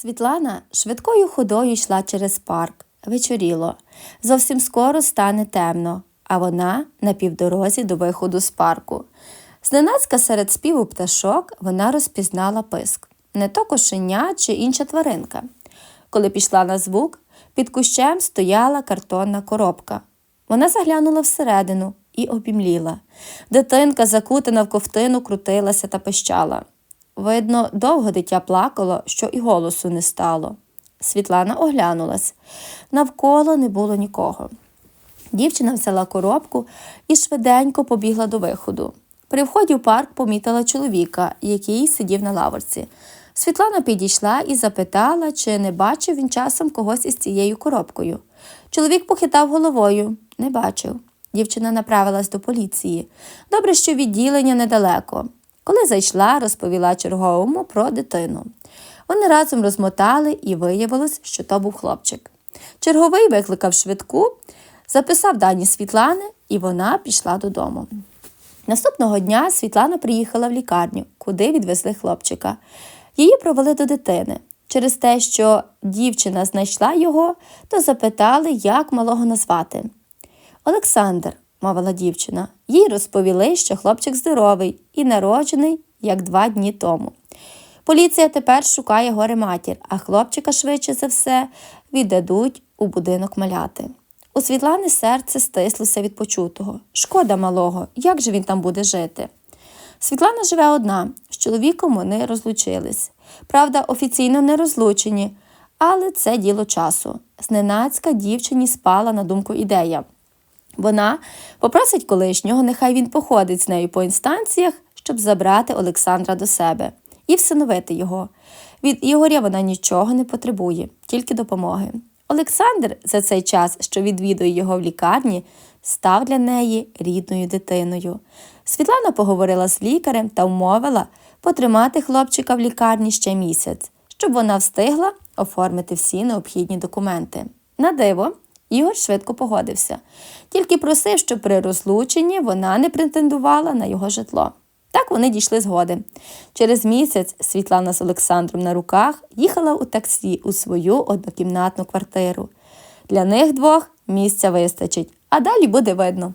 Світлана швидкою ходою йшла через парк. Вечоріло. Зовсім скоро стане темно, а вона на півдорозі до виходу з парку. Зненацька серед співу пташок вона розпізнала писк не то кошеня чи інша тваринка. Коли пішла на звук, під кущем стояла картонна коробка. Вона заглянула всередину і обімліла. Дитинка, закутана в ковтину, крутилася та пищала. Видно, довго дитя плакало, що і голосу не стало. Світлана оглянулась. Навколо не було нікого. Дівчина взяла коробку і швиденько побігла до виходу. При вході в парк помітила чоловіка, який сидів на лавочці. Світлана підійшла і запитала, чи не бачив він часом когось із цією коробкою. Чоловік похитав головою, не бачив. Дівчина направилась до поліції. Добре, що відділення недалеко. Коли зайшла, розповіла черговому про дитину. Вони разом розмотали і виявилось, що то був хлопчик. Черговий викликав швидку, записав дані Світлани, і вона пішла додому. Наступного дня Світлана приїхала в лікарню, куди відвезли хлопчика. Її провели до дитини. Через те, що дівчина знайшла його, то запитали, як малого назвати. Олександр, мовила дівчина, їй розповіли, що хлопчик здоровий і народжений як два дні тому. Поліція тепер шукає горе матір, а хлопчика швидше за все віддадуть у будинок маляти. У Світлани серце стислося від почутого. Шкода малого, як же він там буде жити? Світлана живе одна, з чоловіком вони розлучились. Правда, офіційно не розлучені, але це діло часу. Зненацька дівчині спала на думку ідея. Вона попросить колишнього, нехай він походить з нею по інстанціях, щоб забрати Олександра до себе і всиновити його. Від Ігоря вона нічого не потребує, тільки допомоги. Олександр за цей час, що відвідує його в лікарні, став для неї рідною дитиною. Світлана поговорила з лікарем та вмовила потримати хлопчика в лікарні ще місяць, щоб вона встигла оформити всі необхідні документи. На диво, Ігор швидко погодився, тільки просив, щоб при розлученні вона не претендувала на його житло. Так вони дійшли згоди. Через місяць Світлана з Олександром на руках їхала у таксі у свою однокімнатну квартиру. Для них двох місця вистачить, а далі буде видно.